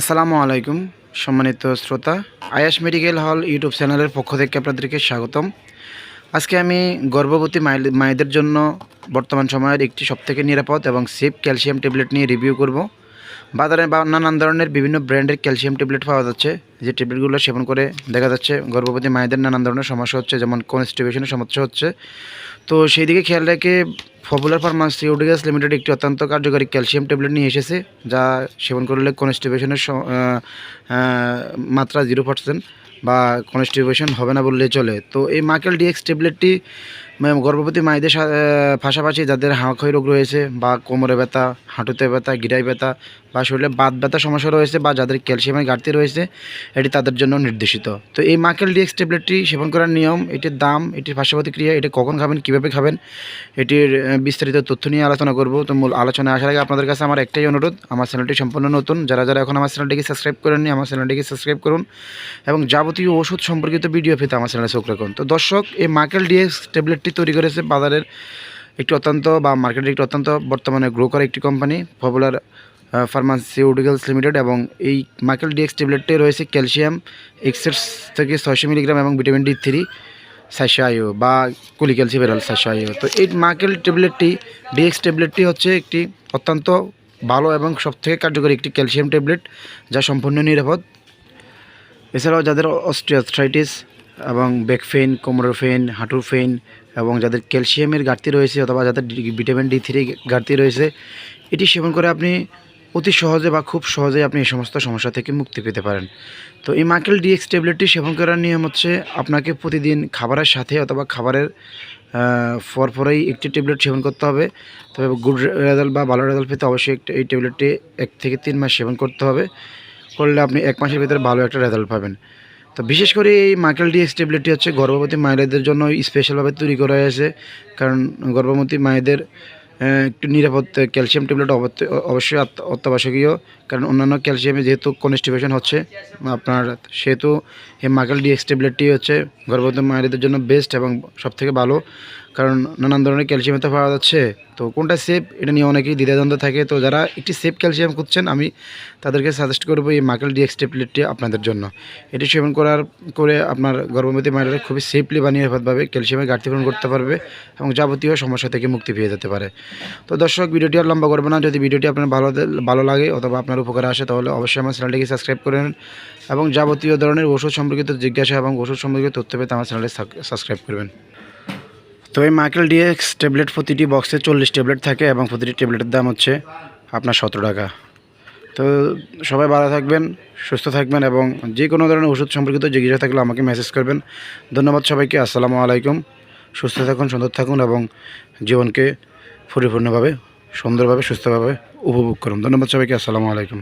আসসালামু আলাইকুম, সম্মানিত শ্রোতা। আয়াস মেডিকেল হল ইউটিউব চ্যানেলের পক্ষ থেকে আপনাদেরকে স্বাগতম। আজকে আমি গর্ভবতী মায়েদের জন্য বর্তমান সময়ের একটি সবথেকে নিরাপদ এবং সেফ ক্যালসিয়াম ট্যাবলেট নিয়ে রিভিউ করব। বাজারে বা নানান ধরনের বিভিন্ন ব্র্যান্ডের ক্যালসিয়াম ট্যাবলেট পাওয়া যাচ্ছে। যে ট্যাবলেটগুলো সেবন করে দেখা যাচ্ছে গর্ভবতী মায়েদের নানান ধরনের সমস্যা হচ্ছে, যেমন কনস্টিপেশনের সমস্যা হচ্ছে। তো সেই দিকে খেয়াল রেখে পপুলার ফার্মাসিউটিক্যালস লিমিটেড একটি অত্যন্ত কার্যকরী ক্যালসিয়াম ট্যাবলেট নিয়ে এসেছে যা সেবন করলে আহ, মাত্রা জিরো পার্সেন্ট বা কনস্টিপেশন হবে না বললেই চলে। তো এই মাকেল ডিএক্স ট্যাবলেটটি গর্ভবতী মায়েদের পাশাপাশি যাদের হাঁক্ষয় রোগ রয়েছে বা কোমরে ব্যথা হাঁটুতে ব্যথা গিরাই ব্যথা বা শরীরে বাত ব্যথা সমস্যা রয়েছে বা যাদের ক্যালসিয়ামের ঘাটতি রয়েছে এটি তাদের জন্য নির্দেশিত। তো এই মাকেল ডিএক্স ট্যাবলেটটি সেবন করার নিয়ম এটির দাম এটির পার্শ্বপ্রতিক্রিয়া এটি কখন খাবেন কীভাবে খাবেন এটির বিস্তারিত তথ্য নিয়ে আলোচনা করব। তো মূল আলোচনায় আসার আগে আপনাদের কাছে আমার একটাই অনুরোধ, আমার চ্যানেলটি সম্পূর্ণ নতুন। যারা যারা এখন আমার চ্যানেলটিকে সাবস্ক্রাইব করেননি, আমার চ্যানেলটিকে সাবস্ক্রাইব করুন এবং যাবতীয় ওষুধ সম্পর্কিত ভিডিও পেতে আমার চ্যানেলে চোখ রাখুন। তো দর্শক, এই মাকেল ডিএক্স ট্যাবলেটটি তৈরি করেছে বাজারের একটি অত্যন্ত বা মার্কেটের একটি অত্যন্ত বর্তমানে গ্রো করা একটি কোম্পানি পপুলার ফার্মাসিউটিক্যালস লিমিটেড এবং এই মাকেল ডিএক্স ট্যাবলেটটি রয়েছে ক্যালসিয়াম এক্সেস থেকে ছয়শো মিলিগ্রাম এবং ভিটামিন ডি থ্রি সাতশো বা কুলিক্যালসিভেরাল সাতশো আইও তো এই মাকেল ট্যাবলেটটি, ডিএক্স ট্যাবলেটটি হচ্ছে একটি অত্যন্ত ভালো এবং সবথেকে কার্যকরী একটি ক্যালসিয়াম ট্যাবলেট যা সম্পূর্ণ নিরাপদ। এছাড়াও যাদের অস্টিওথ্রাইটিস এবং ব্যাক পেইন কোমরের এবং যাদের ক্যালসিয়ামের ঘাটতি রয়েছে অথবা যাদের ভিটামিন ডি থ্রি ঘাটতি রয়েছে, এটি সেবন করে আপনি অতি সহজে বা খুব সহজে আপনি এই সমস্ত সমস্যা থেকে মুক্তি পেতে পারেন। তো এই মাকেল ডিএক্স ট্যাবলেটটি সেবন করার নিয়ম হচ্ছে আপনাকে প্রতিদিন খাবারের সাথে অথবা খাবারের পর পরেই একটি ট্যাবলেট সেবন করতে হবে। তবে গুড রেজাল্ট বা ভালো রেজাল্ট পেতে অবশ্যই এই ট্যাবলেটটি এক থেকে তিন মাস সেবন করতে হবে। করলে আপনি এক মাসের ভিতরে ভালো একটা রেজাল্ট পাবেন। তো বিশেষ করে এই মাইকেল ডিএক্স ট্যাবলেটটি হচ্ছে গর্ভবতী মায়েদের জন্য স্পেশালভাবে তৈরি করা হয়েছে। কারণ গর্ভবতী মায়েদের একটু নিরাপদ ক্যালসিয়াম ট্যাবলেট অবশ্যই অত্যাবশ্যকীয়, কারণ অন্যান্য ক্যালসিয়ামে যেহেতু কনস্টিপেশন হচ্ছে, আপনার সেহেতু এই মাইকেল ডিএক্স ট্যাবলেটটি হচ্ছে গর্ভবতী মায়েদের জন্য বেস্ট এবং সবথেকে ভালো, কারণ নানান ধরনের ক্যালসিয়াম তো পাওয়া যাচ্ছে। তো কোনটা সেফ এটা নিয়ে অনেকেই দ্বিধাদ্বন্দ্ব থাকে। তো যারা একটি সেফ ক্যালসিয়াম খুঁজছেন, আমি তাদেরকে সাজেস্ট করব এই মাকেল ডিএক্স ট্যাবলেটটি আপনাদের জন্য। এটি সেবন করার করে আপনার গর্ভবতী মায়েরা খুবই সেফলি বা নিরাপদভাবে ক্যালসিয়ামের ঘাটতি পূরণ করতে পারবে এবং যাবতীয় সমস্যা থেকে মুক্তি পেয়ে যেতে পারে। তো দর্শক, ভিডিওটি আর লম্বা করব না। যদি ভিডিওটি আপনার ভালো ভালো লাগে অথবা আপনার উপকারে আসে, তাহলে অবশ্যই আমার চ্যানেলটিকে সাবস্ক্রাইব করে নেন এবং যাবতীয় ধরনের ওষুধ সম্পর্কিত জিজ্ঞাসা এবং ওষুধ সম্পর্কিত তথ্য পেতে আমার চ্যানেলটি সাবস্ক্রাইব করবেন। তো এই মাইকেল ডিএক্স ট্যাবলেট প্রতিটি বক্সে চল্লিশ ট্যাবলেট থাকে এবং প্রতিটি ট্যাবলেটের দাম হচ্ছে আপনার সতেরো টাকা। তো সবাই ভালো থাকবেন, সুস্থ থাকবেন এবং যে কোনো ধরনের ওষুধ সম্পর্কিত জিজ্ঞাসা থাকলে আমাকে মেসেজ করবেন। ধন্যবাদ সবাইকে, আসসালামু আলাইকুম। সুস্থ থাকুন, সুন্দর থাকুন এবং জীবনকে পরিপূর্ণভাবে সুন্দরভাবে সুস্থভাবে উপভোগ করুন। ধন্যবাদ সবাইকে আসসালামু আলাইকুম।